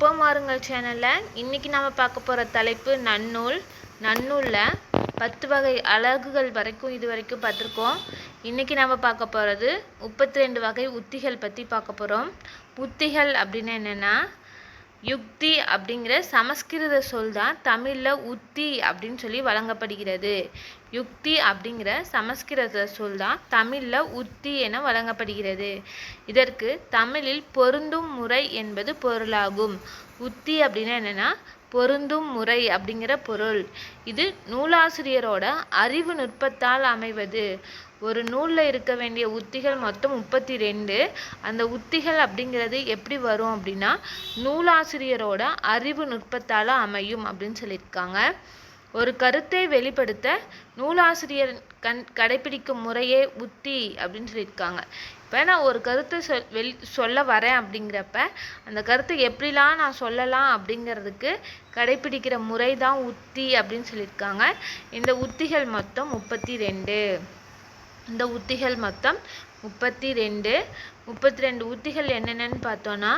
அப்போ மாறுங்கள் சேனலில் இன்றைக்கி நம்ம பார்க்க போகிற தலைப்பு நன்னூல். நன்னூலில் பத்து வகை அழகுகள் வரைக்கும் இது வரைக்கும் பார்த்துருக்கோம். இன்றைக்கி நம்ம பார்க்க போகிறது முப்பத்தி ரெண்டு வகை உத்திகள் பற்றி பார்க்க போகிறோம் உத்திகள் அப்படின்னு என்னென்னா யுக்தி அப்படிங்கிற சமஸ்கிருத சொல் தான் தமிழில் உத்தி அப்படின்னு சொல்லி வழங்கப்படுகிறது. யுக்தி அப்படிங்கிற சமஸ்கிருத சொல் தான் தமிழில் உத்தி என வழங்கப்படுகிறது. இதற்கு தமிழில் பொருந்தும் முறை என்பது பொருளாகும். உத்தி அப்படின்னா என்னென்னா பொருந்தும் முறை அப்படிங்கிற பொருள். இது நூலாசிரியரோட அறிவு நுட்பத்தால் அமைவது. ஒரு நூலில் இருக்க வேண்டிய உத்திகள் மொத்தம் முப்பத்தி ரெண்டு அந்த உத்திகள் அப்படிங்கிறது எப்படி வரும் அப்படின்னா நூலாசிரியரோட அறிவு நுட்பத்தால் அமையும் அப்படின்னு சொல்லியிருக்காங்க. ஒரு கருத்தை வெளிப்படுத்த நூலாசிரியர் கண் கடைபிடிக்கும் முறையே உத்தி அப்படின்னு சொல்லியிருக்காங்க. இப்போ நான் ஒரு கருத்தை சொல் வெளி சொல்ல வரேன் அப்படிங்கிறப்ப அந்த கருத்தை எப்படிலாம் நான் சொல்லலாம் அப்படிங்கிறதுக்கு கடைபிடிக்கிற முறை தான் உத்தி அப்படின்னு சொல்லியிருக்காங்க. இந்த உத்திகள் மொத்தம் முப்பத்தி ரெண்டு. இந்த உத்திகள் மொத்தம் முப்பத்தி ரெண்டு முப்பத்தி ரெண்டு உத்திகள் என்னென்னு பார்த்தோன்னா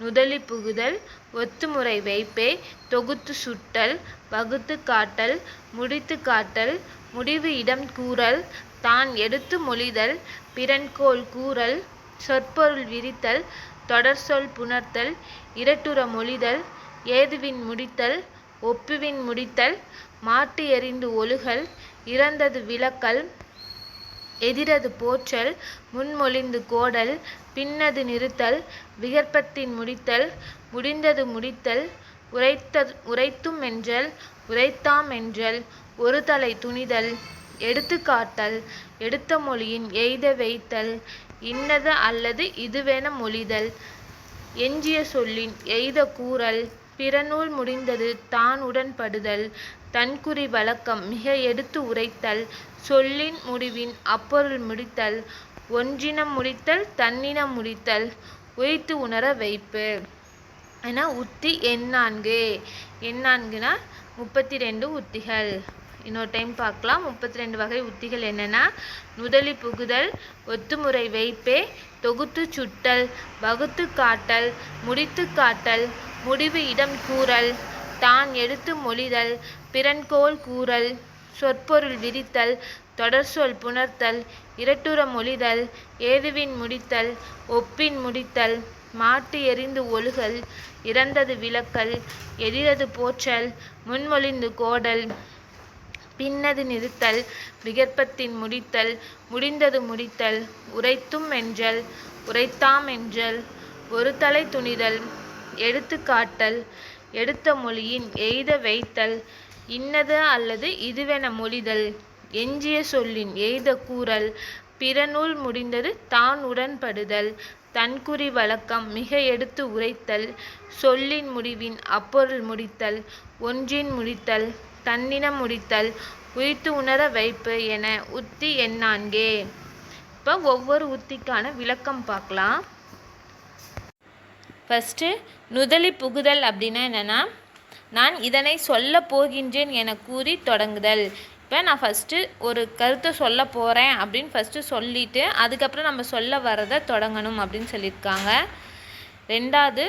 நுதலி புகுதல் ஒத்துமுறை வைப்பே தொகுத்து சுட்டல் வகுத்து காட்டல் முடித்து காட்டல் முடிவு இடம் கூறல் தான் எடுத்து மொழிதல் பிறன்கோள் கூறல் சொற்பொருள் விரித்தல் தொடர் சொல் புணர்த்தல் இரட்டுற மொழிதல் ஏதுவின் முடித்தல் ஒப்புவின் முடித்தல் மாட்டு எறிந்து ஒழுகல் இறந்தது விளக்கல் எதிரது போற்றல் முன்மொழிந்து கோடல் பின்னது நிறுத்தல் விகற்பத்தின் முடித்தல் முடிந்தது முடித்தல் உரைத்த உரைத்தும் என்றல் உரைத்தாம் என்றல் ஒரு தலை துணிதல் எடுத்துக்காட்டல் எடுத்த மொழியின் எய்த வைத்தல் இன்னது அல்லது இதுவென மொழிதல் எஞ்சிய சொல்லின் எய்த கூறல் பிறநூல் முடிந்தது தான் உடன்படுதல் தன்குறி வழக்கம் மிக எடுத்து உரைத்தல் சொல்லின் முடிவின் அப்பொருள் முடித்தல் ஒன்றினம் முடித்தல் தன்னினம் முடித்தல் உய்த்து உணர வைப்பு. என உத்தி எண்ணான்கு எண்ணான்குனா முப்பத்தி ரெண்டு உத்திகள். இன்னொரு டைம் பார்க்கலாம். முப்பத்தி ரெண்டு வகை உத்திகள் என்னென்னா நுதலி புகுதல் ஒத்துமுறை வைப்பே தொகுத்து சுட்டல் வகுத்து காட்டல் முடித்து காட்டல் முடிவு இடம் கூறல் தான் எடுத்து மொழிதல் பிறன்கோள் கூறல் சொற்பொருள் விரித்தல் தொடர்சொல் புணர்த்தல் இரட்டுற மொழிதல் ஏதுவின் முடித்தல் ஒப்பின் முடித்தல் மாட்டு எறிந்து ஒழுகல் இறந்தது விளக்கல் எதிரது போற்றல் முன்மொழிந்து கோடல் பின்னது நிறுத்தல் விகற்பத்தின் முடித்தல் முடிந்தது முடித்தல் உரைத்தும் என்றல் உரைத்தாம் என்றல் ஒரு தலை துணிதல் எடுத்துக்காட்டல் எடுத்த மொழியின் எய்த வைத்தல் இன்னது அல்லது இதுவென மொழிதல். எஞ்சிய சொல்லின் எய்த கூறல் பிறநூல் முடிந்தது தான் உடன்படுதல். தன்குறி வழக்கம் மிக எடுத்து உரைத்தல் சொல்லின் முடிவின் அப்பொருள் முடித்தல் ஒன்றின் முடித்தல் தன்னினம் முடித்தல் உயிர்த்து உணர வைப்பு என உத்தி எண்ணான்கே. இப்போ ஒவ்வொரு உத்திக்கான விளக்கம் பார்க்கலாம். ஃபஸ்ட்டு நுதலி புகுதல் அப்படின்னா என்னென்னா நான் இதனை சொல்ல போகின்றேன் என கூறி தொடங்குதல். இப்போ நான் ஃபஸ்ட்டு ஒரு கருத்தை சொல்ல போகிறேன் அப்படின்னு ஃபஸ்ட்டு சொல்லிவிட்டு அதுக்கப்புறம் நம்ம சொல்ல வரதை தொடங்கணும் அப்படின்னு சொல்லியிருக்காங்க. ரெண்டாவது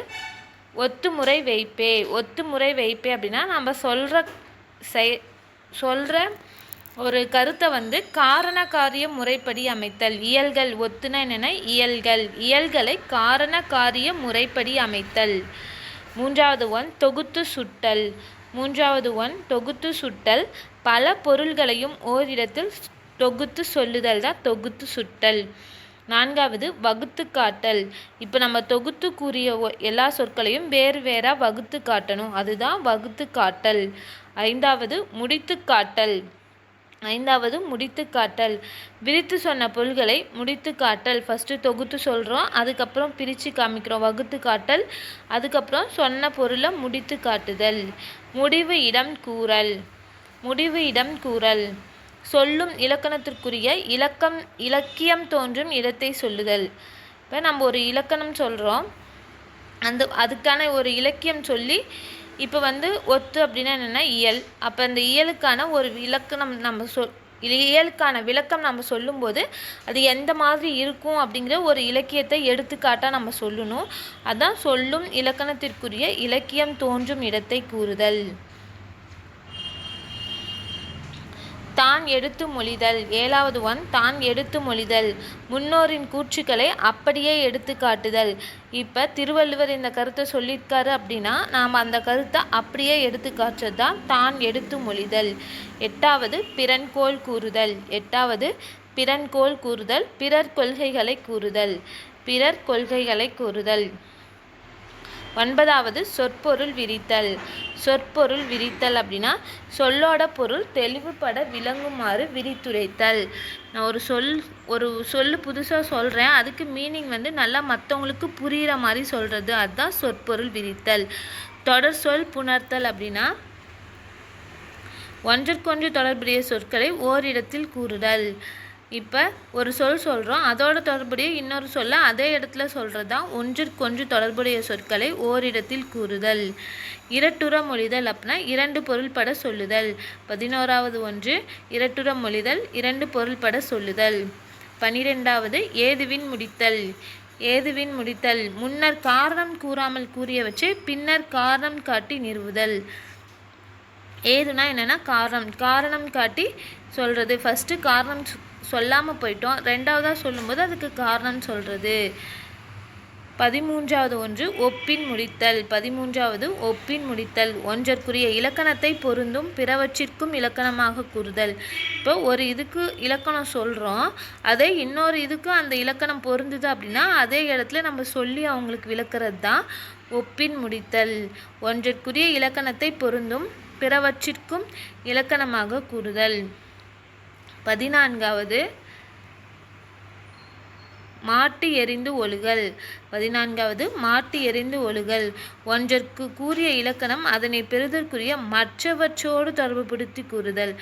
ஒத்துமுறை வைப்பே. ஒத்துமுறை வைப்பே அப்படின்னா நம்ம சொல்கிற செய் சொல்கிற ஒரு கருத்தை வந்து காரண காரிய முறைப்படி அமைத்தல். இயல்கள் ஒத்துனா என்னென்ன இயல்கள். இயல்களை காரண காரிய முறைப்படி அமைத்தல். மூன்றாவது ஒன் தொகுத்து சுட்டல். மூன்றாவது ஒன் தொகுத்து சுட்டல். பல பொருள்களையும் ஓரிடத்தில் தொகுத்து சொல்லுதல் தான் தொகுத்து சுட்டல். நான்காவது வகுத்து காட்டல். இப்போ நம்ம தொகுத்து கூறிய எல்லா சொற்களையும் வேறு வேறாக வகுத்து காட்டணும். அதுதான் வகுத்து காட்டல். ஐந்தாவது முடித்து காட்டல். ஐந்தாவது முடித்து காட்டல். விரித்து சொன்ன பொருள்களை முடித்து காட்டல். ஃபஸ்ட்டு தொகுத்து சொல்கிறோம் அதுக்கப்புறம் பிரித்து காமிக்கிறோம். வகுத்து காட்டல் அதுக்கப்புறம் சொன்ன பொருளை முடித்து காட்டுதல். முடிவு இடம் கூறல். முடிவு இடம் கூறல். சொல்லும் இலக்கணத்திற்குரிய இலக்கம் இலக்கியம் தோன்றும் இடத்தை சொல்லுதல். இப்போ நம்ம ஒரு இலக்கணம் சொல்கிறோம் அந்த அதுக்கான ஒரு இலக்கியம் சொல்லி இப்போ வந்து ஒத்து அப்படின்னா என்னென்னா இயல். அப்போ அந்த இயலுக்கான ஒரு இலக்கணம் நம்ம சொல் இயலுக்கான விளக்கம் நம்ம சொல்லும்போது அது எந்த மாதிரி இருக்கும் அப்படிங்கிற ஒரு இலக்கியத்தை எடுத்துக்காட்டாக நம்ம சொல்லணும். அதான் சொல்லும் இலக்கணத்திற்குரிய இலக்கியம் தோன்றும் இடத்தை கூறுதல். தான் எடுத்து மொழிதல். ஏழாவது ஒன் தான் எடுத்து மொழிதல். முன்னோரின் கூற்றுக்களை அப்படியே எடுத்து காட்டுதல். இப்போ திருவள்ளுவர் இந்த கருத்தை சொல்லியிருக்காரு அப்படின்னா நாம் அந்த கருத்தை அப்படியே எடுத்து காட்டுறது தான் தான் எடுத்து மொழிதல். எட்டாவது பிறன்கோள் கூறுதல். எட்டாவது பிறன்கோள் கூறுதல். பிறர் கொள்கைகளை கூறுதல். பிறர் கொள்கைகளை கூறுதல். ஒன்பதாவது சொற்பொருள் விரித்தல். சொற்பொருள் விரித்தல் அப்படின்னா சொல்லோட பொருள் தெளிவுபட விளங்குமாறு விரித்துரைத்தல். நான் ஒரு சொல் ஒரு சொல் புதுசாக சொல்கிறேன் அதுக்கு மீனிங் வந்து நல்லா மற்றவங்களுக்கு புரிகிற மாதிரி சொல்கிறது அதுதான் சொற்பொருள் விரித்தல். தொடர் சொல் புணர்த்தல் அப்படின்னா ஒன்றிற்கொன்று தொடர்புடைய சொற்களை ஓரிடத்தில் கூறுதல். இப்போ ஒரு சொல் சொல்கிறோம் அதோட தொடர்புடைய இன்னொரு சொல்ல அதே இடத்துல சொல்கிறது தான் ஒன்றிற்கொன்று தொடர்புடைய சொற்களை ஓரிடத்தில் கூறுதல். இரட்டுற மொழிதல் அப்படின்னா இரண்டு பொருள்பட சொல்லுதல். பதினோராவது ஒன்று இரட்டுற மொழிதல் இரண்டு பொருள்பட சொல்லுதல். பனிரெண்டாவது ஏதுவின் முடித்தல். ஏதுவின் முடித்தல். முன்னர் காரணம் கூறாமல் கூறியவற்றை பின்னர் காரணம் காட்டி நிறுவுதல். ஏதுனா என்னென்னா காரணம். காரணம் காட்டி சொல்கிறது ஃபஸ்ட்டு காரணம் சொல்லாமல் போயிட்டோம். ரெண்டாவதாக சொல்லும்போது அதுக்கு காரணம் சொல்கிறது பதிமூன்றாவது ஒன்று ஒப்பின் முடித்தல். பதிமூன்றாவது ஒப்பின் முடித்தல். ஒன்றற்குரிய இலக்கணத்தை பொருந்தும் பிறவற்றிற்கும் இலக்கணமாக கூறுதல். இப்போ ஒரு இதுக்கு இலக்கணம் சொல்கிறோம் அதே இன்னொரு இதுக்கு அந்த இலக்கணம் பொருந்துது அப்படின்னா அதே இடத்துல நம்ம சொல்லி அவங்களுக்கு விளக்குறது தான் ஒப்பின் முடித்தல். ஒன்றிற்குரிய இலக்கணத்தை பொருந்தும் பிறவற்றிற்கும் இலக்கணமாக கூறுதல். பதினான்காவது மாட்டு எரிந்து ஒழுகல். பதினான்காவது மாட்டு எரிந்து ஒழுகல். ஒன்றற்கு கூறிய இலக்கணம் அதனை பெறுதற்குரிய மற்றவற்றோடு தொடர்புபடுத்தி கூறுதல்.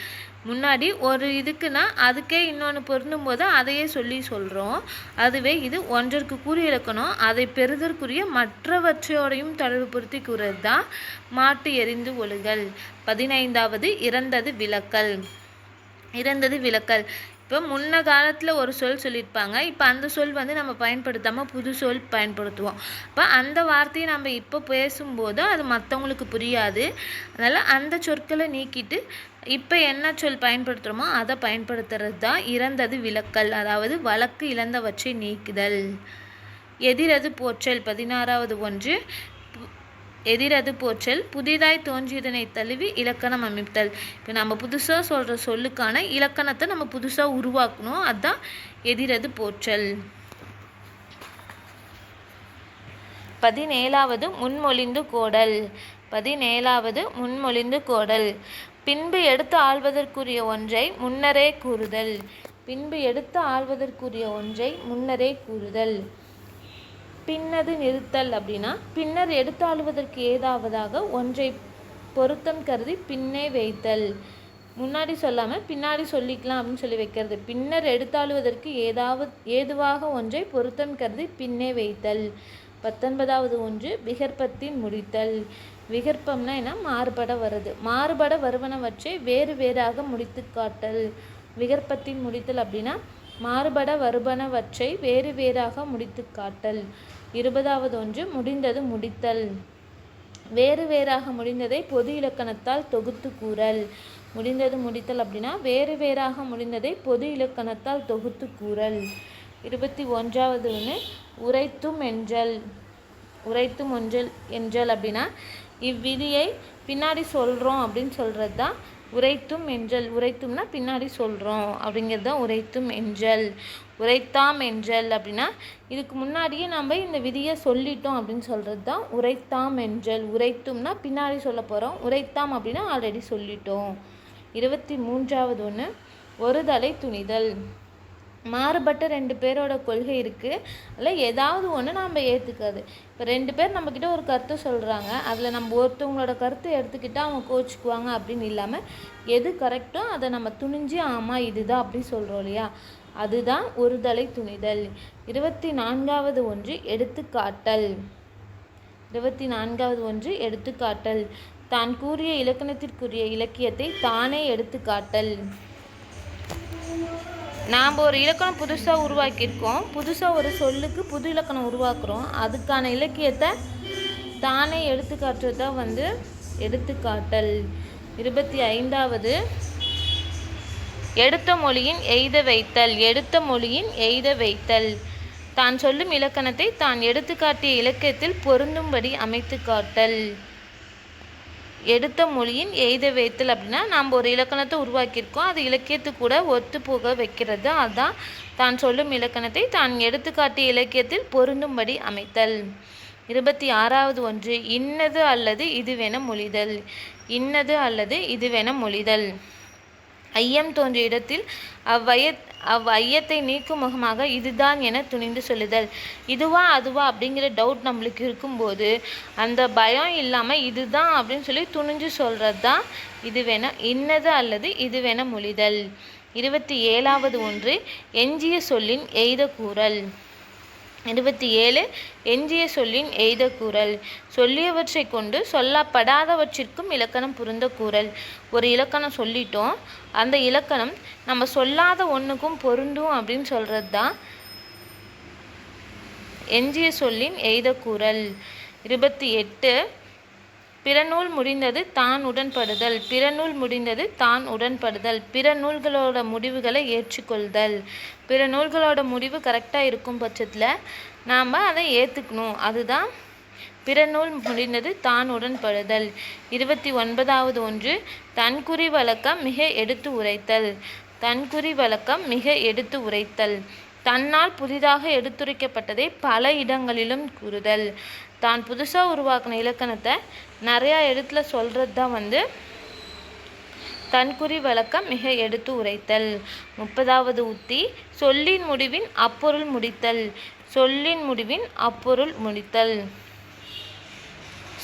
முன்னாடி ஒரு இதுக்குன்னா அதுக்கே இன்னொன்று பொருந்தும் போது அதையே சொல்லி சொல்கிறோம் அதுவே இது ஒன்றற்கு கூறிய இலக்கணம். அதை பெறுதற்குரிய மற்றவற்றையோடையும் தொடர்புபடுத்தி கூறுறது தான் மாட்டு எரிந்து ஒழுகல். பதினைந்தாவது இறந்தது விளக்கல் இறந்தது விளக்கல். இப்போ முன்ன காலத்தில் ஒரு சொல் சொல்லியிருப்பாங்க. இப்போ அந்த சொல் வந்து நம்ம பயன்படுத்தாமல் புது சொல் பயன்படுத்துவோம். இப்போ அந்த வார்த்தையை நம்ம இப்போ பேசும்போது அது மற்றவங்களுக்கு புரியாது. அதனால் அந்த சொற்களை நீக்கிட்டு இப்போ என்ன சொல் பயன்படுத்துகிறோமோ அதை பயன்படுத்துறது தான் இறந்தது விளக்கல். அதாவது வழக்கு இழந்தவற்றை நீக்குதல். எதிரது போற்றல் பதினாறாவது ஒன்று. எதிரது போற்றல் புதிதாய் தோன்றியதனை தழுவி இலக்கணம் அமைத்தல். இப்போ நம்ம புதுசாக சொல்கிற சொல்லுக்கான இலக்கணத்தை நம்ம புதுசாக உருவாக்கணும். அதுதான் எதிரது போற்றல். பதினேழாவது முன்மொழிந்து கோடல். பதினேழாவது முன்மொழிந்து கோடல். பின்பு எடுத்து ஆள்வதற்குரிய ஒன்றை முன்னரே கூறுதல். பின்பு எடுத்து ஆள்வதற்குரிய ஒன்றை முன்னரே கூறுதல். பின்னது நிறுத்தல் அப்படின்னா பின்னர் எடுத்தாளுவதற்கு ஏதாவதாக ஒன்றை பொருத்தம் கருதி பின்னே வைத்தல். முன்னாடி சொல்லாமல் பின்னாடி சொல்லிக்கலாம் அப்படின்னு சொல்லி வைக்கிறது. பின்னர் எடுத்தாளுவதற்கு ஏதாவது ஏதுவாக ஒன்றை பொருத்தம் கருதி பின்னே வைத்தல். பத்தொன்பதாவது ஒன்று விகற்பத்தின் முடித்தல். விகற்பம்னா என்ன? மாறுபட வருது. மாறுபட வருவனவற்றை வேறு வேறாக முடித்து காட்டல். விகற்பத்தின் முடித்தல் அப்படின்னா மாறுபட வருபனவற்றை வேறு வேறாக முடித்து காட்டல். இருபதாவது ஒன்று முடிந்தது முடித்தல். வேறு வேறாக முடிந்ததை பொது இலக்கணத்தால் தொகுத்து கூறல். முடிந்தது முடித்தல் அப்படின்னா வேறு வேறாக முடிந்ததை பொது இலக்கணத்தால் தொகுத்து கூறல். இருபத்தி ஒன்றாவது ஒன்று உரைத்தும் என்றல். உரைத்தும் ஒன்றல் என்றல் அப்படின்னா இவ்விதியை பின்னாடி சொல்கிறோம் அப்படின்னு சொல்கிறது தான் உரைத்தும் என்றல் உரைத்தும்னா பின்னாடி சொல்கிறோம் அப்படிங்கிறது தான் உரைத்தும் என்றல். உரைத்தாம் என்றல் அப்படின்னா இதுக்கு முன்னாடியே நம்ம இந்த விதியை சொல்லிட்டோம் அப்படின்னு சொல்கிறது தான் உரைத்தாம் என்றல். உரைத்தும்னா பின்னாடி சொல்ல போகிறோம் உரைத்தாம் அப்படின்னா ஆல்ரெடி சொல்லிட்டோம். இருபத்தி மூன்றாவது ஒன்று ஒருதலை துணிதல். மாறுபட்ட ரெண்டு பேரோட கொள்கை இருக்குது அதில் ஏதாவது ஒன்று நம்ம ஏற்றுக்காது இப்போ ரெண்டு பேர் நம்மக்கிட்ட ஒரு கருத்தை சொல்கிறாங்க அதில் நம்ம ஒருத்தவங்களோட கருத்தை எடுத்துக்கிட்டால் அவங்க கோச்சிக்குவாங்க அப்படின்னு இல்லாமல் எது கரெக்டோ அதை நம்ம துணிஞ்சு ஆமாம் இதுதான் அப்படி சொல்கிறோம் இல்லையா? அதுதான் ஒருதலை துணிதல். இருபத்தி நான்காவது ஒன்று எடுத்துக்காட்டல். இருபத்தி நான்காவது ஒன்று எடுத்துக்காட்டல். தான் கூறிய இலக்கணத்திற்குரிய இலக்கியத்தை தானே எடுத்துக்காட்டல். நாம் ஒரு இலக்கணம் புதுசாக உருவாக்கியிருக்கோம். புதுசாக ஒரு சொல்லுக்கு புது இலக்கணம் உருவாக்குறோம். அதுக்கான இலக்கியத்தை தானே எடுத்துக்காட்டு தான் வந்து எடுத்துக்காட்டல். இருபத்தி ஐந்தாவது எடுத்த மொழியின் எய்த வைத்தல். எடுத்த மொழியின் எய்த வைத்தல். தான் சொல்லும் இலக்கணத்தை தான் எடுத்துக்காட்டிய இலக்கியத்தில் பொருந்தும்படி அமைத்து காட்டல் எடுத்த மொழியின் எய்த வைத்தல் அப்படின்னா நாம் ஒரு இலக்கணத்தை உருவாக்கியிருக்கோம். அது இலக்கியத்து கூட ஒத்து போக வைக்கிறது. அதுதான் தான் சொல்லும் இலக்கணத்தை. தான் எடுத்துக்காட்டிய இலக்கியத்தில் பொருந்தும்படி அமைத்தல். இருபத்தி ஆறாவது ஒன்று. இன்னது அல்லது இதுவென மொழிதல். இன்னது அல்லது இதுவென மொழிதல். ஐயம் தோன்றிய இடத்தில் அவ்வய அவ் ஐயத்தை நீக்கும் முகமாக இதுதான் என துணிந்து சொல்லுதல். இதுவா அதுவா அப்படிங்கிற டவுட் நம்மளுக்கு இருக்கும்போது அந்த பயம் இல்லாமல் இதுதான் அப்படின்னு சொல்லி துணிஞ்சு சொல்கிறது தான் இது வேணா இன்னது அல்லது இது வேணா மொழிதல். இருபத்தி ஏழாவது ஒன்று எஞ்சிய சொல்லின் எய்த கூறல். இருபத்தி ஏழு எஞ்சிய சொல்லின் எய்த கூறல். சொல்லியவற்றை கொண்டு சொல்லப்படாதவற்றிற்கும் இலக்கணம் பொருந்த கூறல். ஒரு இலக்கணம் சொல்லிட்டோம். அந்த இலக்கணம் நம்ம சொல்லாத ஒன்றுக்கும் பொருந்தும் அப்படின்னு சொல்கிறது தான் எஞ்சிய சொல்லின் எய்த கூறல். இருபத்தி எட்டு பிறநூல் முடிந்தது தான் உடன்படுதல். பிறநூல் முடிந்தது தான் உடன்படுதல். பிற நூல்களோட முடிவுகளை ஏற்றுக்கொள்தல். பிற நூல்களோட முடிவு கரெக்டாக இருக்கும் பட்சத்தில் நாம் அதை ஏற்றுக்கணும் அதுதான் பிறநூல் முடிந்தது தான் உடன்படுதல். இருபத்தி ஒன்பதாவது ஒன்று தன்குறி வழக்கம் மிக எடுத்து உரைத்தல். தன்குறி வழக்கம் மிக எடுத்து உரைத்தல். தன்னால் புதிதாக எடுத்துரைக்கப்பட்டதை பல இடங்களிலும் கூறுதல். தான் புதுசாக உருவாக்கின இலக்கணத்தை நிறையா இடத்துல சொல்கிறது தான் வந்து தன்குறி வழக்கம் மிக எடுத்து உரைத்தல். முப்பதாவது உத்தி சொல்லின் முடிவின் அப்பொருள் முடித்தல். சொல்லின் முடிவின் அப்பொருள் முடித்தல்.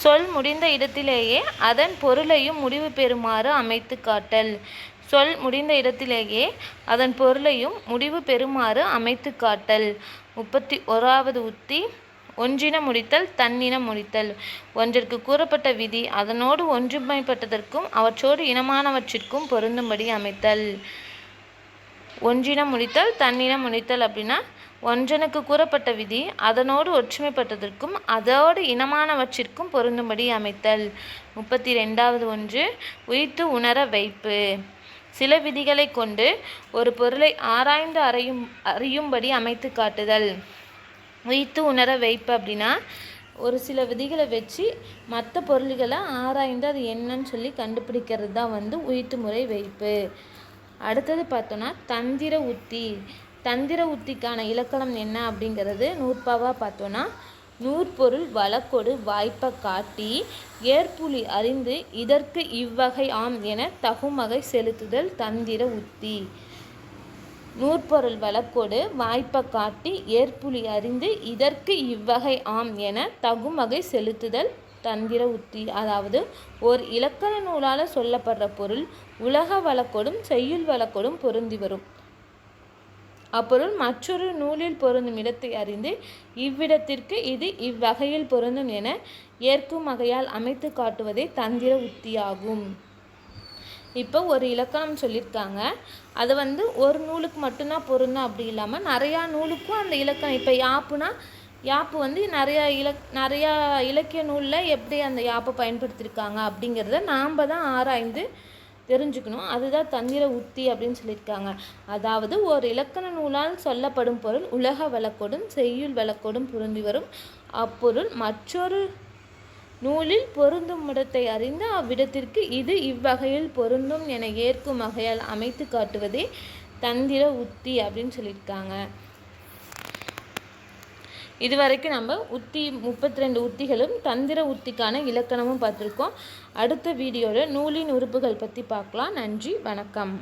சொல் முடிந்த இடத்திலேயே அதன் பொருளையும் முடிவு பெறுமாறு அமைத்து காட்டல். சொல் முடிந்த இடத்திலேயே அதன் பொருளையும் முடிவு பெறுமாறு அமைத்து காட்டல். முப்பத்தி ஓராவது உத்தி ஒன்றின முடித்தல் தன்னின முடித்தல். ஒன்றிற்கு கூறப்பட்ட விதி அதனோடு ஒன்றுமைப்பட்டதற்கும் அவற்றோடு இனமானவற்றிற்கும் பொருந்தும்படி அமைத்தல். ஒன்றின முடித்தல் தன்னின முடித்தல் அப்படின்னா ஒன்றனுக்கு கூறப்பட்ட விதி அதனோடு ஒற்றுமைப்பட்டதற்கும் அதோடு இனமானவற்றிற்கும் பொருந்தும்படி அமைத்தல். முப்பத்தி ரெண்டாவது ஒன்று உயித்து உணர வைப்பு. சில விதிகளை கொண்டு ஒரு பொருளை ஆராய்ந்து அறியும் அறியும்படி அமைத்து காட்டுதல். வைத்து உணர வைப்பு அப்படின்னா ஒரு சில விதிகளை வச்சு மற்ற பொருள்களை ஆராய்ந்து அது என்னன்னு சொல்லி கண்டுபிடிக்கிறது தான் வந்து உயிர்த்து முறை வைப்பு. அடுத்தது பார்த்தோன்னா தந்திர உத்தி. தந்திர உத்திக்கான இலக்கணம் என்ன அப்படிங்கிறது நூற்பாவாக பார்த்தோன்னா நூற்பொருள் வழக்கொடு வாய்ப்பை காட்டி ஏற்புலி அறிந்து இதற்கு இவ்வகை ஆம் என தகுமகை செலுத்துதல் தந்திர உத்தி. நூற்பொருள் வழக்கோடு வாய்ப்பை காட்டி ஏற்புலி அறிந்து இதற்கு இவ்வகை ஆம் என தகுமகை செலுத்துதல் தந்திர உத்தி. அதாவது ஒரு இலக்கண நூலால் சொல்லப்படுற பொருள் உலக வழக்கோடும் செய்யுள் வழக்கோடும் பொருந்தி வரும். அப்பொருள் மற்றொரு நூலில் பொருந்தும் இடத்தை அறிந்து இவ்விடத்திற்கு இது இவ்வகையில் பொருந்தும் என ஏற்கும் வகையால் அமைத்து காட்டுவதே தந்திர உத்தியாகும். இப்போ ஒரு இலக்கணம் சொல்லியிருக்காங்க. அது வந்து ஒரு நூலுக்கு மட்டும்தான் பொருந்தும் அப்படி இல்லாமல் நிறையா நூலுக்கும் அந்த இலக்கணம். இப்போ யாப்புனா யாப்பு வந்து நிறையா இலக் நிறையா இலக்கிய நூலில் எப்படி அந்த யாப்பை பயன்படுத்தியிருக்காங்க அப்படிங்கிறத நாம் தான் ஆராய்ந்து தெரிஞ்சுக்கணும். அதுதான் தந்திர உத்தி அப்படின்னு சொல்லியிருக்காங்க. அதாவது ஒரு இலக்கண நூலால் சொல்லப்படும் பொருள் உலக வழக்கோடும் செய்யுள் வழக்கோடும் பொருந்தி வரும். அப்பொருள் மற்றொரு நூலில் பொருந்தும் இடத்தை அறிந்து அவ்விடத்திற்கு இது இவ்வகையில் பொருந்தும் என ஏற்கும் வகையால் அமைத்து காட்டுவதே தந்திர உத்தி அப்படின்னு சொல்லியிருக்காங்க. இது வரைக்கும் நம்ம உத்தி முப்பத்தி ரெண்டு உத்திகளும் தந்திர உத்திக்கான இலக்கணமும் பார்த்துருக்கோம். அடுத்த வீடியோவில் நூலின் உறுப்புகள் பற்றி பார்க்கலாம். நன்றி வணக்கம்.